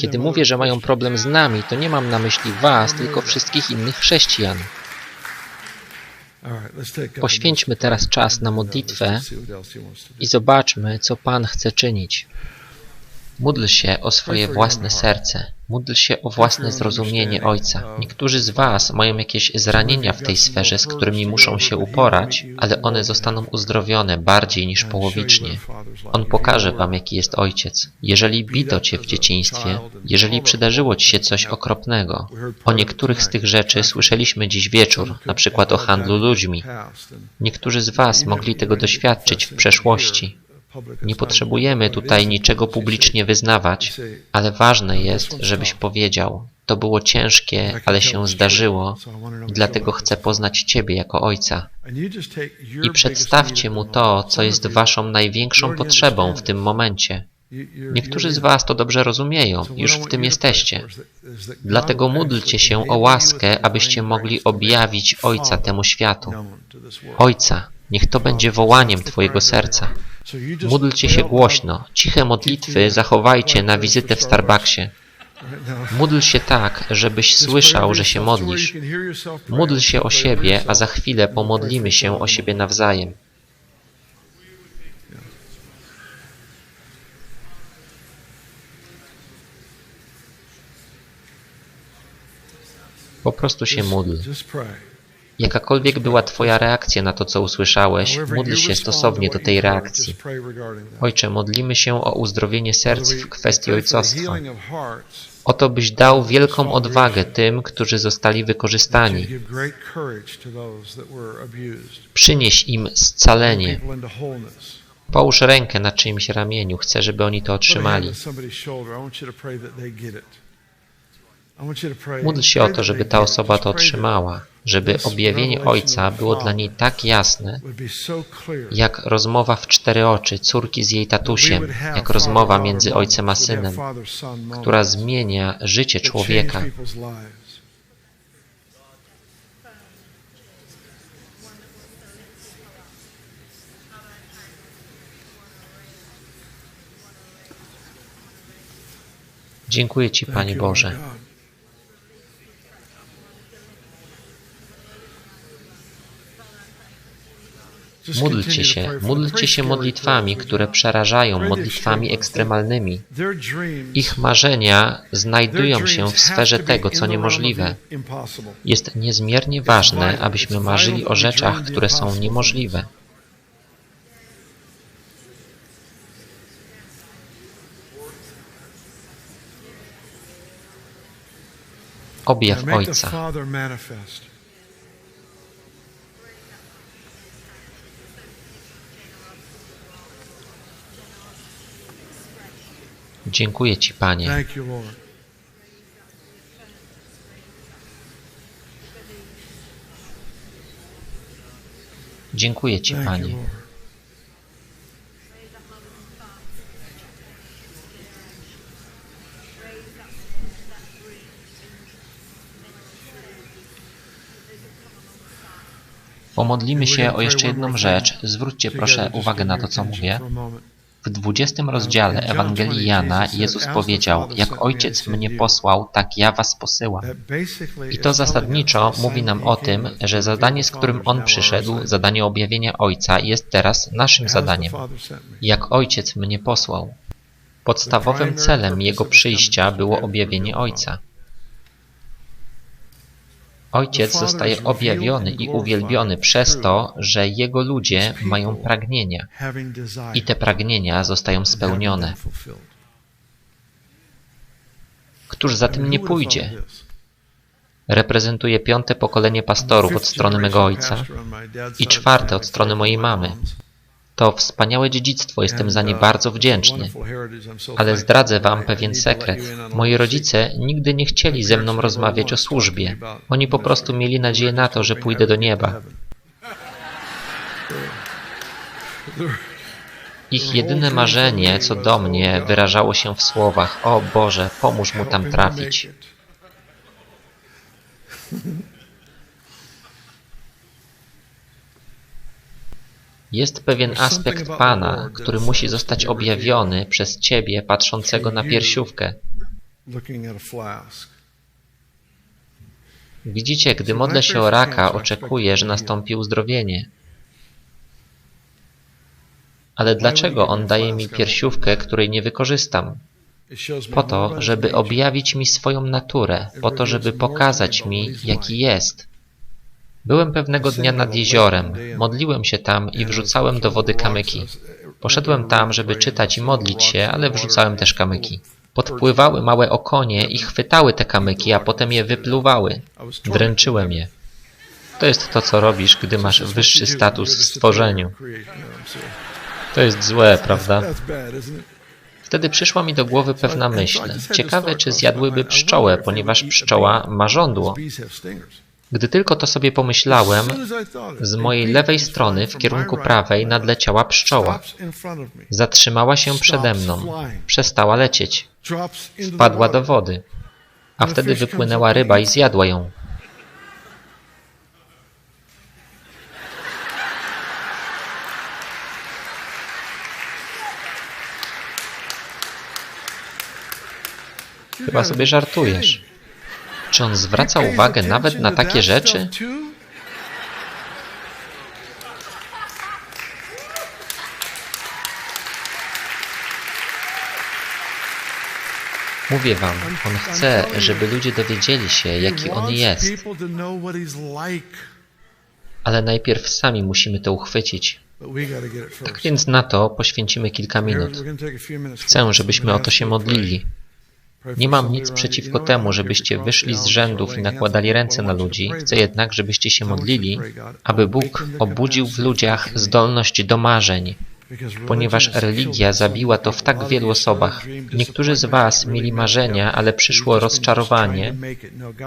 Kiedy mówię, że mają problem z nami, to nie mam na myśli was, tylko wszystkich innych chrześcijan. Poświęćmy teraz czas na modlitwę i zobaczmy, co Pan chce czynić. Módl się o swoje własne serce. Módl się o własne zrozumienie Ojca. Niektórzy z Was mają jakieś zranienia w tej sferze, z którymi muszą się uporać, ale one zostaną uzdrowione bardziej niż połowicznie. On pokaże Wam, jaki jest Ojciec. Jeżeli bito Cię w dzieciństwie, jeżeli przydarzyło Ci się coś okropnego, o niektórych z tych rzeczy słyszeliśmy dziś wieczór, na przykład o handlu ludźmi. Niektórzy z Was mogli tego doświadczyć w przeszłości. Nie potrzebujemy tutaj niczego publicznie wyznawać, ale ważne jest, żebyś powiedział, to było ciężkie, ale się zdarzyło dlatego chcę poznać Ciebie jako Ojca. I przedstawcie Mu to, co jest Waszą największą potrzebą w tym momencie. Niektórzy z Was to dobrze rozumieją, już w tym jesteście. Dlatego módlcie się o łaskę, abyście mogli objawić Ojca temu światu. Ojca, niech to będzie wołaniem Twojego serca. Módlcie się głośno. Ciche modlitwy zachowajcie na wizytę w Starbucksie. Módl się tak, żebyś słyszał, że się modlisz. Módl się o siebie, a za chwilę pomodlimy się o siebie nawzajem. Po prostu się módl. Jakakolwiek była Twoja reakcja na to, co usłyszałeś, módl się stosownie do tej reakcji. Ojcze, modlimy się o uzdrowienie serc w kwestii ojcostwa. O to, byś dał wielką odwagę tym, którzy zostali wykorzystani. Przynieś im scalenie. Połóż rękę na czyimś ramieniu. Chcę, żeby oni to otrzymali. Módl się o to, żeby ta osoba to otrzymała, żeby objawienie Ojca było dla niej tak jasne, jak rozmowa w cztery oczy córki z jej tatusiem, jak rozmowa między ojcem a synem, która zmienia życie człowieka. Dziękuję Ci, Panie Boże. Módlcie się, módlcie się modlitwami, które przerażają, modlitwami ekstremalnymi. Ich marzenia znajdują się w sferze tego, co niemożliwe. Jest niezmiernie ważne, abyśmy marzyli o rzeczach, które są niemożliwe. Objaw Ojca. Dziękuję Ci, Panie. Dziękuję Ci, Panie. Pomodlimy się o jeszcze jedną rzecz. Zwróćcie proszę uwagę na to, co mówię. W dwudziestym rozdziale Ewangelii Jana Jezus powiedział, jak Ojciec mnie posłał, tak ja was posyłam. I to zasadniczo mówi nam o tym, że zadanie, z którym On przyszedł, zadanie objawienia Ojca, jest teraz naszym zadaniem. Jak Ojciec mnie posłał. Podstawowym celem Jego przyjścia było objawienie Ojca. Ojciec zostaje objawiony i uwielbiony przez to, że Jego ludzie mają pragnienia i te pragnienia zostają spełnione. Któż za tym nie pójdzie? Reprezentuję piąte pokolenie pastorów od strony mego ojca i czwarte od strony mojej mamy. To wspaniałe dziedzictwo, jestem za nie bardzo wdzięczny. Ale zdradzę wam pewien sekret. Moi rodzice nigdy nie chcieli ze mną rozmawiać o służbie. Oni po prostu mieli nadzieję na to, że pójdę do nieba. Ich jedyne marzenie co do mnie wyrażało się w słowach O Boże, pomóż mu tam trafić. Jest pewien aspekt Pana, który musi zostać objawiony przez Ciebie patrzącego na piersiówkę. Widzicie, gdy modlę się o raka, oczekuję, że nastąpi uzdrowienie. Ale dlaczego on daje mi piersiówkę, której nie wykorzystam? Po to, is żeby objawić mi swoją naturę, po to, żeby pokazać mi, jaki jest. Byłem pewnego dnia nad jeziorem, modliłem się tam i wrzucałem do wody kamyki. Poszedłem tam, żeby czytać i modlić się, ale wrzucałem też kamyki. Podpływały małe okonie i chwytały te kamyki, a potem je wypluwały. Dręczyłem je. To jest to, co robisz, gdy masz wyższy status w stworzeniu. To jest złe, prawda? Wtedy przyszła mi do głowy pewna myśl. Ciekawe, czy zjadłyby pszczołę, ponieważ pszczoła ma żądło. Gdy tylko to sobie pomyślałem, z mojej lewej strony w kierunku prawej nadleciała pszczoła. Zatrzymała się przede mną. Przestała lecieć. Wpadła do wody. A wtedy wypłynęła ryba i zjadła ją. Chyba sobie żartujesz. Czy on zwraca uwagę nawet na takie rzeczy? Mówię wam, on chce, żeby ludzie dowiedzieli się, jaki on jest. Ale najpierw sami musimy to uchwycić. Tak więc na to poświęcimy kilka minut. Chcę, żebyśmy o to się modlili. Nie mam nic przeciwko temu, żebyście wyszli z rzędów i nakładali ręce na ludzi. Chcę jednak, żebyście się modlili, aby Bóg obudził w ludziach zdolność do marzeń, ponieważ religia zabiła to w tak wielu osobach. Niektórzy z Was mieli marzenia, ale przyszło rozczarowanie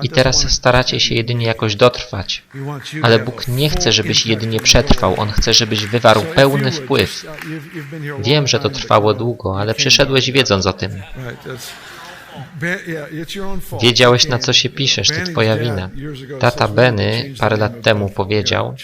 i teraz staracie się jedynie jakoś dotrwać. Ale Bóg nie chce, żebyś jedynie przetrwał, On chce, żebyś wywarł pełny wpływ. Wiem, że to trwało długo, ale przyszedłeś wiedząc o tym. Wiedziałeś, na co się piszesz, to twoja wina. Tata Benny parę lat temu powiedział,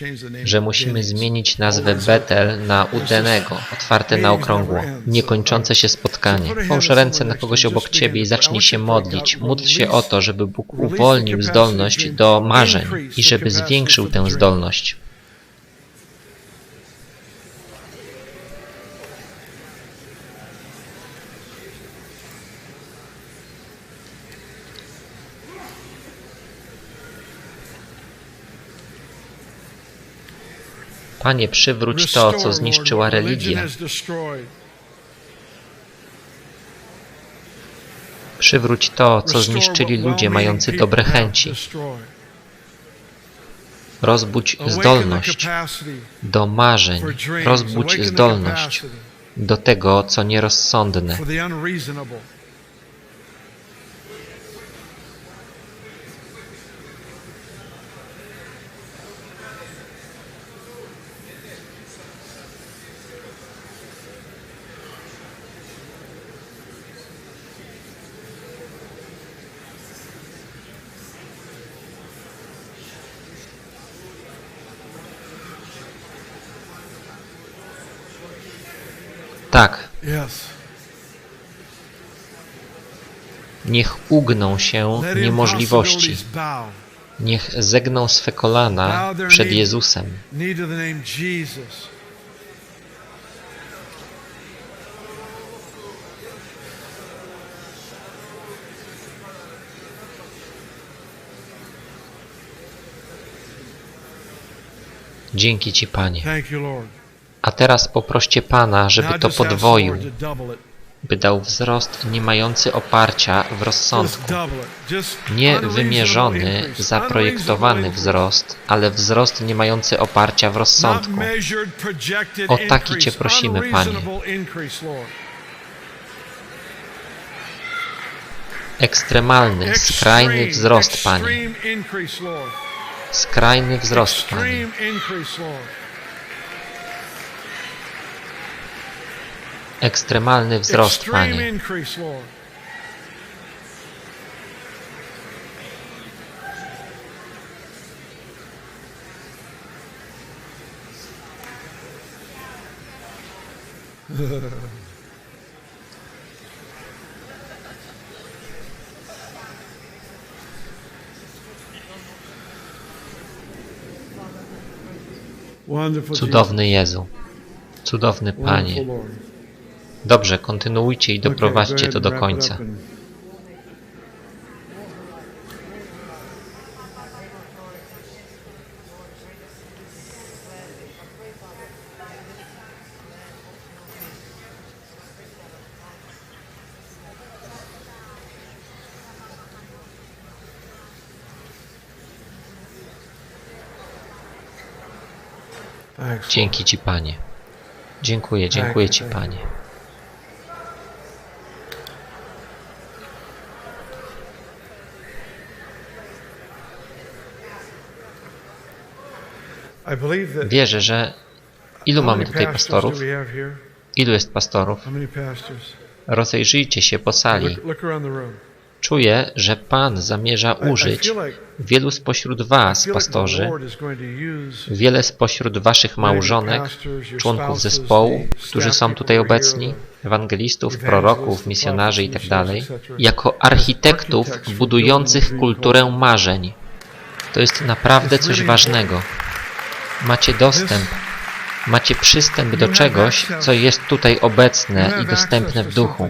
że musimy zmienić nazwę Betel na Udenego, otwarte na okrągło, niekończące się spotkanie. Połóż ręce na kogoś obok ciebie i zacznij się modlić. Módl się o to, żeby Bóg uwolnił zdolność do marzeń i żeby zwiększył tę zdolność. Panie, przywróć to, co zniszczyła religia. Przywróć to, co zniszczyli ludzie mający dobre chęci. Rozbudź zdolność do marzeń. Rozbudź zdolność do tego, co nierozsądne. Tak, niech ugną się niemożliwości. Niech zegną swe kolana przed Jezusem. Dzięki Ci, Panie. A teraz poproście Pana, żeby to podwoił, by dał wzrost nie mający oparcia w rozsądku. Nie wymierzony, zaprojektowany wzrost, ale wzrost nie mający oparcia w rozsądku. O taki Cię prosimy, Panie. Ekstremalny, skrajny wzrost, Panie. Skrajny wzrost, Panie. Ekstremalny wzrost, Panie. Cudowny Jezu, cudowny Panie. Dobrze, kontynuujcie i doprowadźcie to do końca. Thanks. Dzięki Ci, Panie. Dziękuję, dziękuję Ci, Panie. Wierzę, że ilu mamy tutaj pastorów? Ilu jest pastorów? Rozejrzyjcie się po sali. Czuję, że Pan zamierza użyć wielu spośród Was, pastorzy, wiele spośród Waszych małżonek, członków zespołu, którzy są tutaj obecni, ewangelistów, proroków, misjonarzy itd., jako architektów budujących kulturę marzeń. To jest naprawdę coś ważnego. Macie dostęp, macie przystęp do czegoś, co jest tutaj obecne i dostępne w duchu.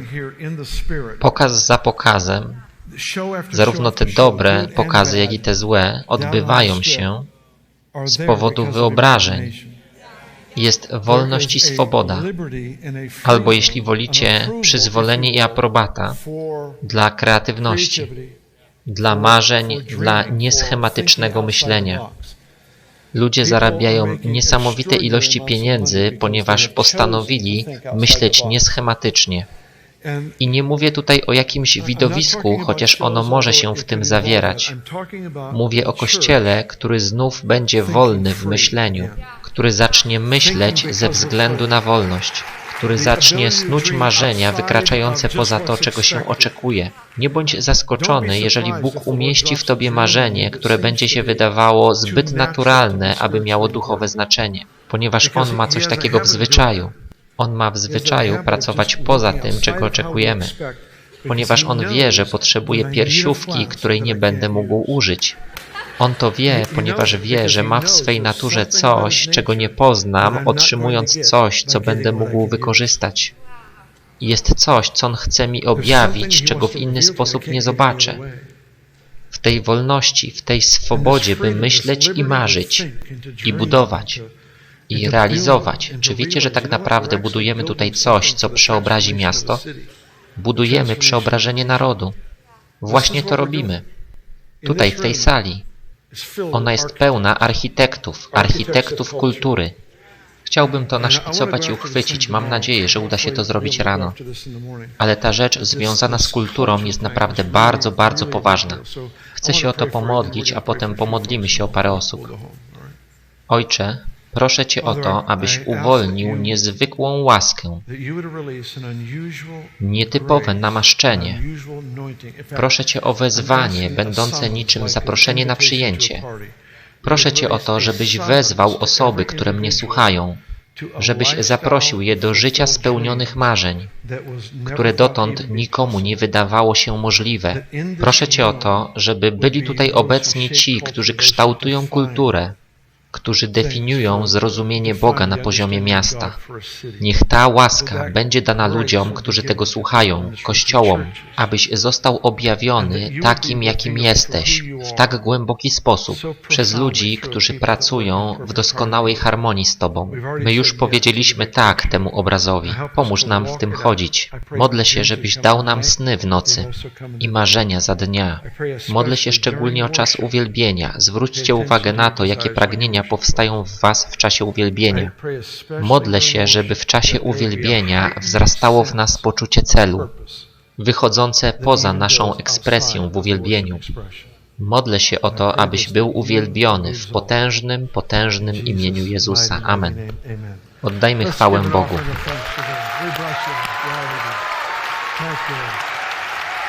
Pokaz za pokazem, zarówno te dobre pokazy, jak i te złe, odbywają się z powodu wyobrażeń. Jest wolność i swoboda, albo jeśli wolicie, przyzwolenie i aprobata dla kreatywności, dla marzeń, dla nieschematycznego myślenia. Ludzie zarabiają niesamowite ilości pieniędzy, ponieważ postanowili myśleć nieschematycznie. I nie mówię tutaj o jakimś widowisku, chociaż ono może się w tym zawierać. Mówię o Kościele, który znów będzie wolny w myśleniu, który zacznie myśleć ze względu na wolność, który zacznie snuć marzenia wykraczające poza to, czego się oczekuje. Nie bądź zaskoczony, jeżeli Bóg umieści w tobie marzenie, które będzie się wydawało zbyt naturalne, aby miało duchowe znaczenie, ponieważ On ma coś takiego w zwyczaju. On ma w zwyczaju pracować poza tym, czego oczekujemy, ponieważ On wie, że potrzebuje piersiówki, której nie będę mógł użyć. On to wie, ponieważ wie, że ma w swej naturze coś, czego nie poznam, otrzymując coś, co będę mógł wykorzystać. Jest coś, co On chce mi objawić, czego w inny sposób nie zobaczę. W tej wolności, w tej swobodzie, by myśleć i marzyć, i budować, i realizować. Czy wiecie, że tak naprawdę budujemy tutaj coś, co przeobrazi miasto? Budujemy przeobrażenie narodu. Właśnie to robimy. Tutaj, w tej sali. Ona jest pełna architektów, architektów kultury. Chciałbym to naszkicować i uchwycić. Mam nadzieję, że uda się to zrobić rano. Ale ta rzecz związana z kulturą jest naprawdę bardzo, bardzo poważna. Chcę się o to pomodlić, a potem pomodlimy się o parę osób. Ojcze, proszę Cię o to, abyś uwolnił niezwykłą łaskę, nietypowe namaszczenie. Proszę Cię o wezwanie, będące niczym zaproszenie na przyjęcie. Proszę Cię o to, żebyś wezwał osoby, które mnie słuchają, żebyś zaprosił je do życia spełnionych marzeń, które dotąd nikomu nie wydawało się możliwe. Proszę Cię o to, żeby byli tutaj obecni ci, którzy kształtują kulturę, którzy definiują zrozumienie Boga na poziomie miasta. Niech ta łaska będzie dana ludziom, którzy tego słuchają, kościołom, abyś został objawiony takim, jakim jesteś, w tak głęboki sposób, przez ludzi, którzy pracują w doskonałej harmonii z Tobą. My już powiedzieliśmy tak temu obrazowi. Pomóż nam w tym chodzić. Modlę się, żebyś dał nam sny w nocy i marzenia za dnia. Modlę się szczególnie o czas uwielbienia. Zwróćcie uwagę na to, jakie powstają w Was w czasie uwielbienia. Modlę się, żeby w czasie uwielbienia wzrastało w nas poczucie celu, wychodzące poza naszą ekspresję w uwielbieniu. Modlę się o to, abyś był uwielbiony w potężnym, potężnym imieniu Jezusa. Amen. Oddajmy chwałę Bogu.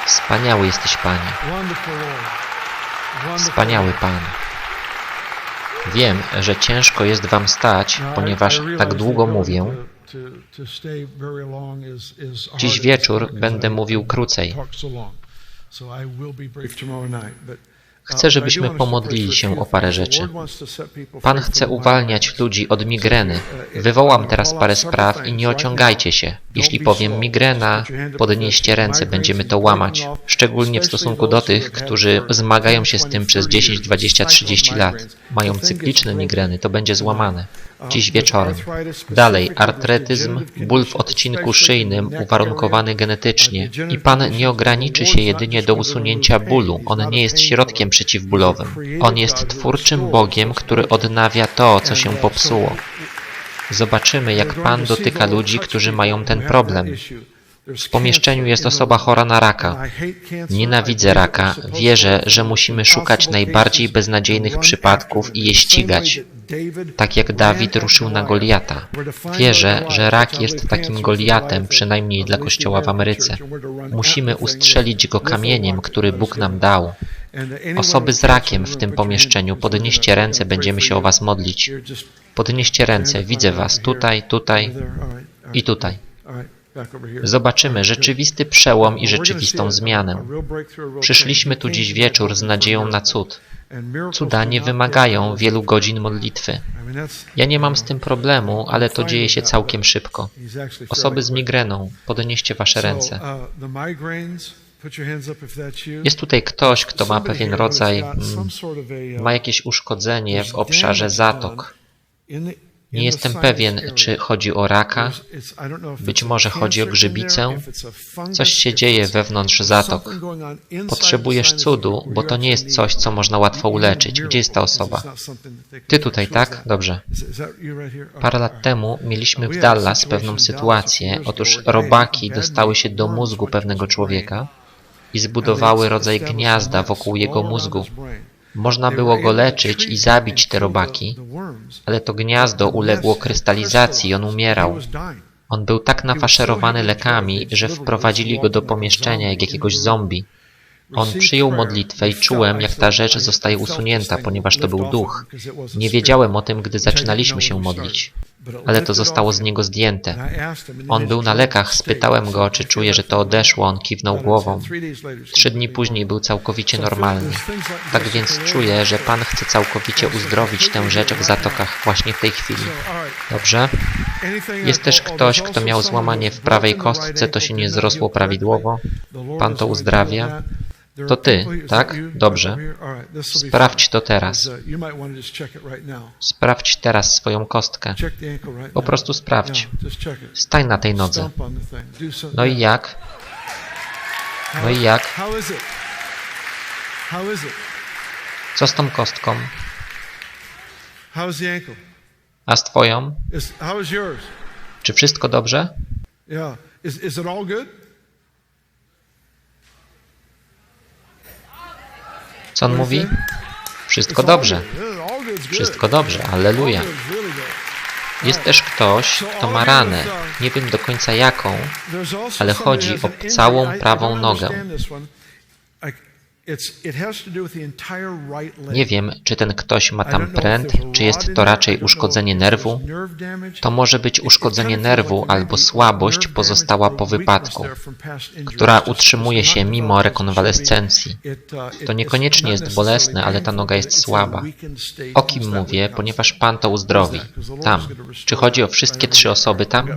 Wspaniały jesteś, Panie. Wspaniały Pan. Wiem, że ciężko jest Wam stać, ponieważ tak długo mówię. Dziś wieczór będę mówił krócej. Chcę, żebyśmy pomodlili się o parę rzeczy. Pan chce uwalniać ludzi od migreny. Wywołam teraz parę spraw i nie ociągajcie się. Jeśli powiem migrena, podnieście ręce, będziemy to łamać. Szczególnie w stosunku do tych, którzy zmagają się z tym przez 10, 20, 30 lat. Mają cykliczne migreny, to będzie złamane. Dziś wieczorem. Dalej, artretyzm, ból w odcinku szyjnym uwarunkowany genetycznie. I Pan nie ograniczy się jedynie do usunięcia bólu. On nie jest środkiem przeciwbólowym. On jest twórczym Bogiem, który odnawia to, co się popsuło. Zobaczymy, jak Pan dotyka ludzi, którzy mają ten problem. W pomieszczeniu jest osoba chora na raka. Nienawidzę raka. Wierzę, że musimy szukać najbardziej beznadziejnych przypadków i je ścigać. Tak jak Dawid ruszył na Goliata. Wierzę, że rak jest takim Goliatem, przynajmniej dla Kościoła w Ameryce. Musimy ustrzelić go kamieniem, który Bóg nam dał. Osoby z rakiem w tym pomieszczeniu, podnieście ręce, będziemy się o Was modlić. Podnieście ręce, widzę Was tutaj, tutaj i tutaj. Zobaczymy rzeczywisty przełom i rzeczywistą zmianę. Przyszliśmy tu dziś wieczór z nadzieją na cud. Cuda nie wymagają wielu godzin modlitwy. Ja nie mam z tym problemu, ale to dzieje się całkiem szybko. Osoby z migreną, podnieście wasze ręce. Jest tutaj ktoś, kto ma pewien rodzaj, mm, ma jakieś uszkodzenie w obszarze zatok. Nie jestem pewien, czy chodzi o raka, być może chodzi o grzybicę. Coś się dzieje wewnątrz zatok. Potrzebujesz cudu, bo to nie jest coś, co można łatwo uleczyć. Gdzie jest ta osoba? Ty tutaj, tak? Dobrze. Parę lat temu mieliśmy w Dallas pewną sytuację. Otóż robaki dostały się do mózgu pewnego człowieka i zbudowały rodzaj gniazda wokół jego mózgu. Można było go leczyć i zabić te robaki, ale to gniazdo uległo krystalizacji, on umierał. On był tak nafaszerowany lekami, że wprowadzili go do pomieszczenia jak jakiegoś zombie. On przyjął modlitwę i czułem, jak ta rzecz zostaje usunięta, ponieważ to był duch. Nie wiedziałem o tym, gdy zaczynaliśmy się modlić, ale to zostało z niego zdjęte. On był na lekach, spytałem go, czy czuje, że to odeszło, on kiwnął głową. Trzy dni później był całkowicie normalny. Tak więc czuję, że Pan chce całkowicie uzdrowić tę rzecz w zatokach właśnie w tej chwili. Dobrze? Jest też ktoś, kto miał złamanie w prawej kostce, to się nie zrosło prawidłowo. Pan to uzdrawia. To ty, tak? Dobrze. Sprawdź to teraz. Sprawdź teraz swoją kostkę. Po prostu sprawdź. Stań na tej nodze. No i jak? No i jak? Co z tą kostką? A z twoją? Czy wszystko dobrze? Co on mówi? Wszystko dobrze. Wszystko dobrze. Alleluja. Jest też ktoś, kto ma ranę. Nie wiem do końca jaką, ale chodzi o całą prawą nogę. Nie wiem, czy ten ktoś ma tam pręt, czy jest to raczej uszkodzenie nerwu. To może być uszkodzenie nerwu albo słabość pozostała po wypadku, która utrzymuje się mimo rekonwalescencji. To niekoniecznie jest bolesne, ale ta noga jest słaba. O kim mówię, ponieważ Pan to uzdrowi. Tam. Czy chodzi o wszystkie trzy osoby tam?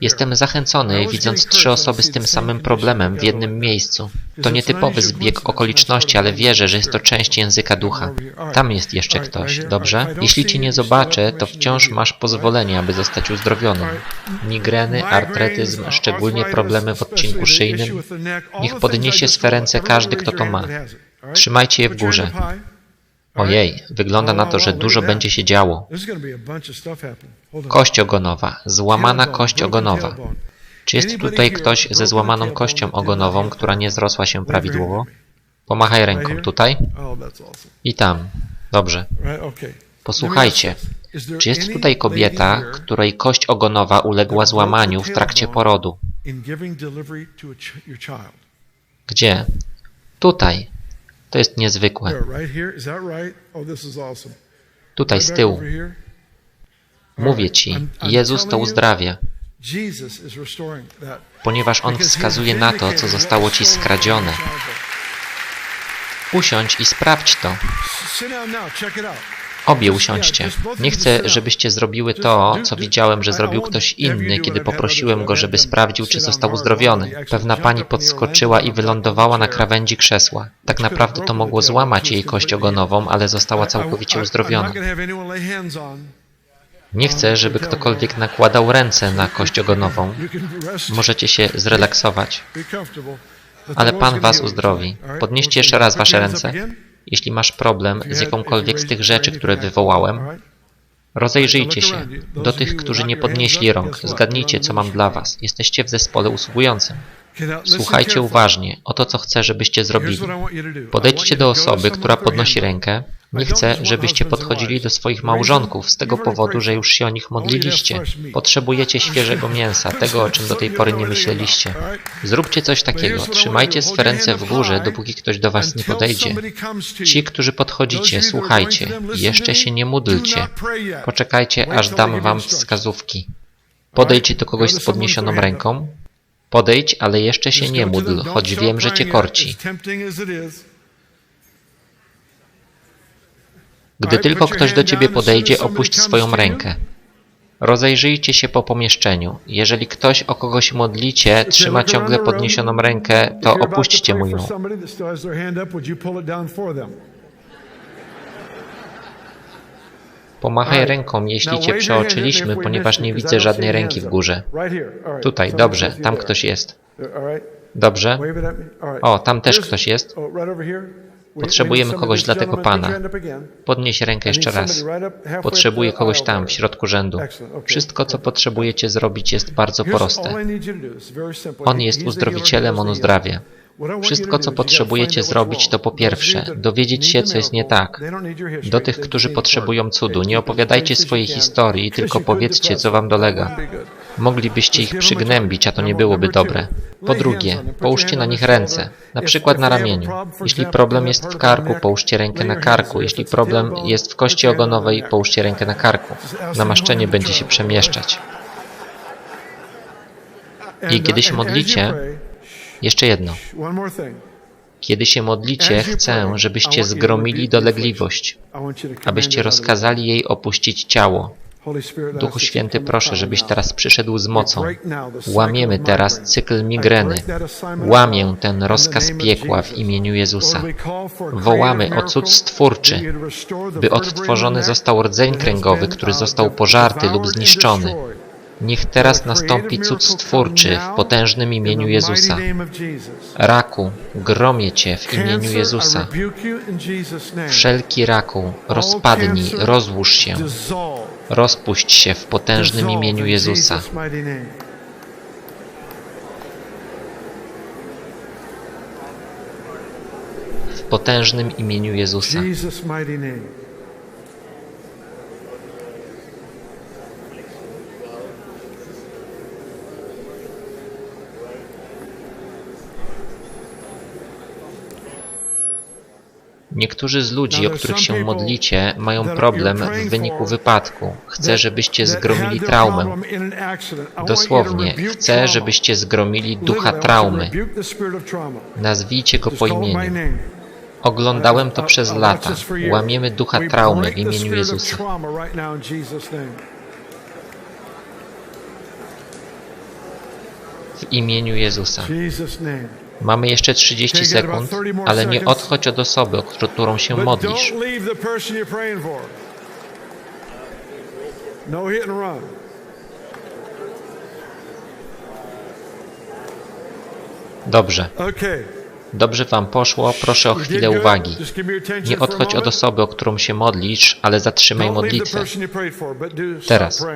Jestem zachęcony, widząc trzy osoby z tym samym problemem w jednym miejscu. To nietypowy zbieg okoliczności okoliczności, ale wierzę, że jest to część języka ducha. Tam jest jeszcze ktoś, dobrze? Jeśli cię nie zobaczę, to wciąż masz pozwolenie, aby zostać uzdrowionym. Migreny, artretyzm, szczególnie problemy w odcinku szyjnym. Niech podniesie swe ręce każdy, kto to ma. Trzymajcie je w górze. Ojej, wygląda na to, że dużo będzie się działo. Kość ogonowa, złamana kość ogonowa. Czy jest tutaj ktoś ze złamaną kością ogonową, która nie zrosła się prawidłowo? Pomachaj ręką tutaj i tam. Dobrze. Posłuchajcie. Czy jest tutaj kobieta, której kość ogonowa uległa złamaniu w trakcie porodu? Gdzie? Tutaj. To jest niezwykłe. Tutaj z tyłu. Mówię Ci, Jezus to uzdrawia, ponieważ On wskazuje na to, co zostało Ci skradzione. Usiądź i sprawdź to. Obie usiądźcie. Nie chcę, żebyście zrobiły to, co widziałem, że zrobił ktoś inny, kiedy poprosiłem go, żeby sprawdził, czy został uzdrowiony. Pewna pani podskoczyła i wylądowała na krawędzi krzesła. Tak naprawdę to mogło złamać jej kość ogonową, ale została całkowicie uzdrowiona. Nie chcę, żeby ktokolwiek nakładał ręce na kość ogonową. Możecie się zrelaksować, ale Pan was uzdrowi. Podnieście jeszcze raz wasze ręce. Jeśli masz problem z jakąkolwiek z tych rzeczy, które wywołałem, rozejrzyjcie się. Do tych, którzy nie podnieśli rąk, zgadnijcie, co mam dla was. Jesteście w zespole usługującym. Słuchajcie uważnie. Oto, co chcę, żebyście zrobili. Podejdźcie do osoby, która podnosi rękę. Nie chcę, żebyście podchodzili do swoich małżonków z tego powodu, że już się o nich modliliście. Potrzebujecie świeżego mięsa, tego, o czym do tej pory nie myśleliście. Zróbcie coś takiego. Trzymajcie swe ręce w górze, dopóki ktoś do was nie podejdzie. Ci, którzy podchodzicie, słuchajcie. Jeszcze się nie módlcie. Poczekajcie, aż dam wam wskazówki. Podejdź do kogoś z podniesioną ręką. Podejdź, ale jeszcze się nie módl, choć wiem, że cię korci. Gdy tylko ktoś do ciebie podejdzie, opuść swoją rękę. Rozejrzyjcie się po pomieszczeniu. Jeżeli ktoś o kogoś modlicie, trzyma ciągle podniesioną rękę, to opuśćcie mu ją. Pomachaj ręką, jeśli cię przeoczyliśmy, ponieważ nie widzę żadnej ręki w górze. Tutaj, dobrze, tam ktoś jest. Dobrze? O, tam też ktoś jest. Potrzebujemy kogoś dla tego Pana. Podnieś rękę jeszcze raz. Potrzebuję kogoś tam, w środku rzędu. Wszystko, co potrzebujecie zrobić, jest bardzo proste. On jest uzdrowicielem, on uzdrawia. Wszystko, co potrzebujecie zrobić, to po pierwsze, dowiedzieć się, co jest nie tak. Do tych, którzy potrzebują cudu, nie opowiadajcie swojej historii, tylko powiedzcie, co wam dolega. Moglibyście ich przygnębić, a to nie byłoby dobre. Po drugie, połóżcie na nich ręce, na przykład na ramieniu. Jeśli problem jest w karku, połóżcie rękę na karku. Jeśli problem jest w kości ogonowej, połóżcie rękę na karku. Namaszczenie będzie się przemieszczać. I kiedy się modlicie, jeszcze jedno. Kiedy się modlicie, chcę, żebyście zgromili dolegliwość, abyście rozkazali jej opuścić ciało. Duchu Święty, proszę, żebyś teraz przyszedł z mocą. Łamiemy teraz cykl migreny. Łamię ten rozkaz piekła w imieniu Jezusa. Wołamy o cud stwórczy, by odtworzony został rdzeń kręgowy, który został pożarty lub zniszczony. Niech teraz nastąpi cud stwórczy w potężnym imieniu Jezusa. Raku, gromię Cię w imieniu Jezusa. Wszelki raku, rozpadnij, rozłóż się. Rozpuść się w potężnym imieniu Jezusa. W potężnym imieniu Jezusa. Niektórzy z ludzi, o których się modlicie, mają problem w wyniku wypadku. Chcę, żebyście zgromili traumę. Dosłownie, chcę, żebyście zgromili ducha traumy. Nazwijcie go po imieniu. Oglądałem to przez lata. Łamiemy ducha traumy w imieniu Jezusa. W imieniu Jezusa. Mamy jeszcze 30 sekund, ale nie odchodź od osoby, o którą się modlisz. No hit and run. Dobrze. Dobrze wam poszło, proszę o chwilę uwagi. Nie odchodź od osoby, o którą się modlisz, ale zatrzymaj modlitwę. Teraz.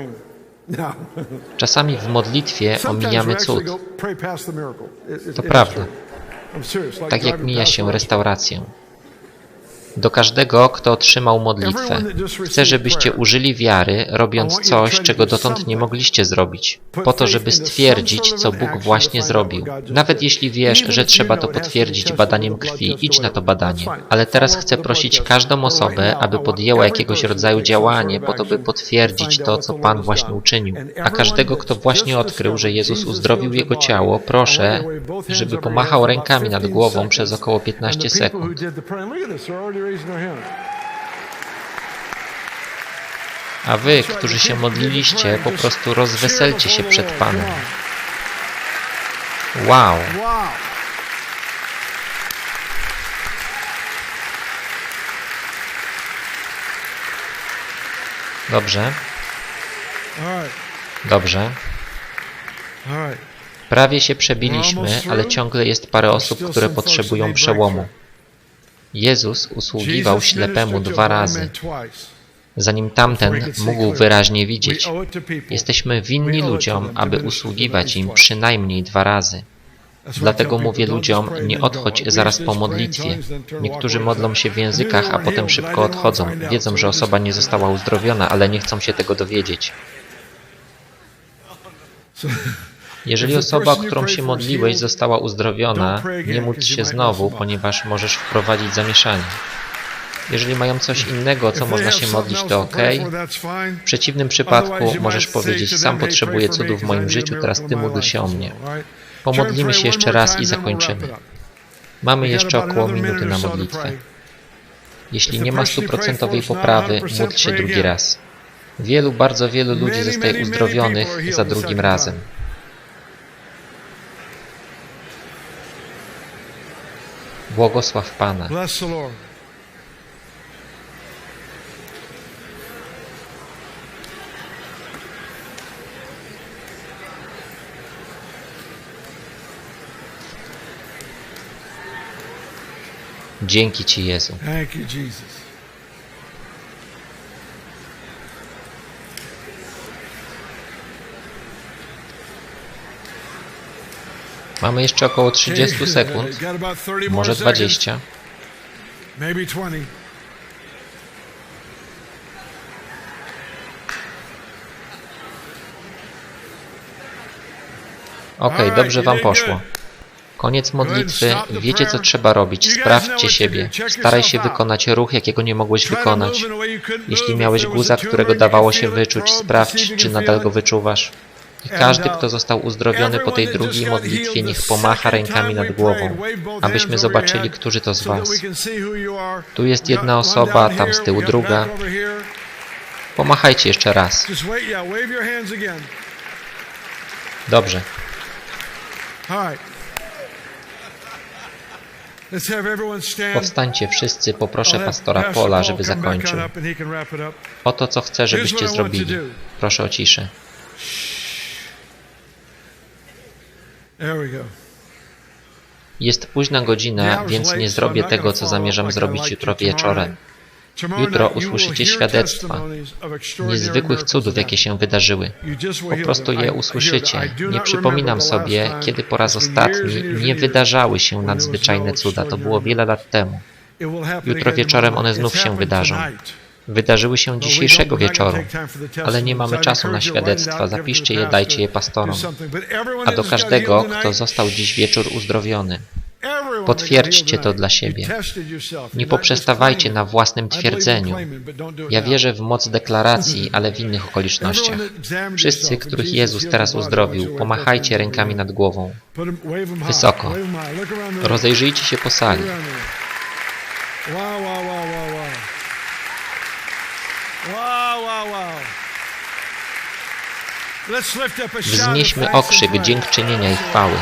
Czasami w modlitwie omijamy cud. To prawda. Tak jak mija się restaurację. Do każdego, kto otrzymał modlitwę. Chcę, żebyście użyli wiary, robiąc coś, czego dotąd nie mogliście zrobić, po to, żeby stwierdzić, co Bóg właśnie zrobił. Nawet jeśli wiesz, że trzeba to potwierdzić badaniem krwi, idź na to badanie. Ale teraz chcę prosić każdą osobę, aby podjęła jakiegoś rodzaju działanie, po to, by potwierdzić to, co Pan właśnie uczynił. A każdego, kto właśnie odkrył, że Jezus uzdrowił jego ciało, proszę, żeby pomachał rękami nad głową przez około 15 sekund. A wy, którzy się modliliście, po prostu rozweselcie się przed Panem. Wow! Dobrze, dobrze. Prawie się przebiliśmy, ale ciągle jest parę osób, które potrzebują przełomu. Jezus usługiwał ślepemu dwa razy, zanim tamten mógł wyraźnie widzieć. Jesteśmy winni ludziom, aby usługiwać im przynajmniej dwa razy. Dlatego mówię ludziom, nie odchodź zaraz po modlitwie. Niektórzy modlą się w językach, a potem szybko odchodzą. Wiedzą, że so osoba nie została uzdrowiona, ale nie chcą się tego dowiedzieć. Jeżeli osoba, o którą się modliłeś, została uzdrowiona, nie módl się znowu, ponieważ możesz wprowadzić zamieszanie. Jeżeli mają coś innego, co można się modlić, to ok. W przeciwnym przypadku możesz powiedzieć, sam them, "Hey, potrzebuję cudów w moim życiu, teraz Ty módl się o mnie. Pomodlimy się jeszcze raz i zakończymy. Mamy jeszcze około minuty na modlitwę. Jeśli nie ma stuprocentowej poprawy, 100%, módl się drugi raz. Wielu, bardzo wielu ludzi zostaje uzdrowionych za drugim razem. Błogosław Pana. Bless the Lord. Dzięki Ci, Jezu. Thank you, Jesus. Mamy jeszcze około 30 sekund, Got about 30 more może seconds. 20. Maybe 20. Okej, dobrze Wam poszło. Koniec modlitwy. Wiecie, co trzeba robić. Sprawdźcie siebie. Staraj się wykonać ruch, jakiego nie mogłeś wykonać. Jeśli miałeś guza, którego dawało się wyczuć, sprawdź, czy nadal go wyczuwasz. Każdy, kto został uzdrowiony po tej drugiej modlitwie, niech pomacha rękami nad głową, abyśmy zobaczyli, którzy to z Was. Tu jest jedna osoba, tam z tyłu druga. Pomachajcie jeszcze raz. Dobrze. Powstańcie wszyscy, poproszę pastora Pastor Pola, żeby zakończył. Oto co chcę, żebyście zrobili. Proszę o ciszę. Jest późna godzina, więc nie zrobię tego, co zamierzam zrobić jutro wieczorem. Jutro usłyszycie świadectwa Niezwykłych cudów, jakie się wydarzyły. Po prostu je usłyszycie. Nie przypominam sobie, kiedy po raz ostatni nie wydarzały się nadzwyczajne cuda. To było wiele lat temu. Jutro wieczorem one znów się wydarzą. Wydarzyły się dzisiejszego wieczoru, ale nie mamy czasu na świadectwa. Zapiszcie je, dajcie je pastorom. A do każdego, kto został dziś wieczór uzdrowiony, potwierdźcie to dla siebie. Nie poprzestawajcie na własnym twierdzeniu. Ja wierzę w moc deklaracji, ale w innych okolicznościach. Wszyscy, których Jezus teraz uzdrowił, pomachajcie rękami nad głową. Wysoko. Rozejrzyjcie się po sali. Wow, wow, wow, wow, wow. Wow, wow, wow. Wznieśmy okrzyk dziękczynienia i chwały.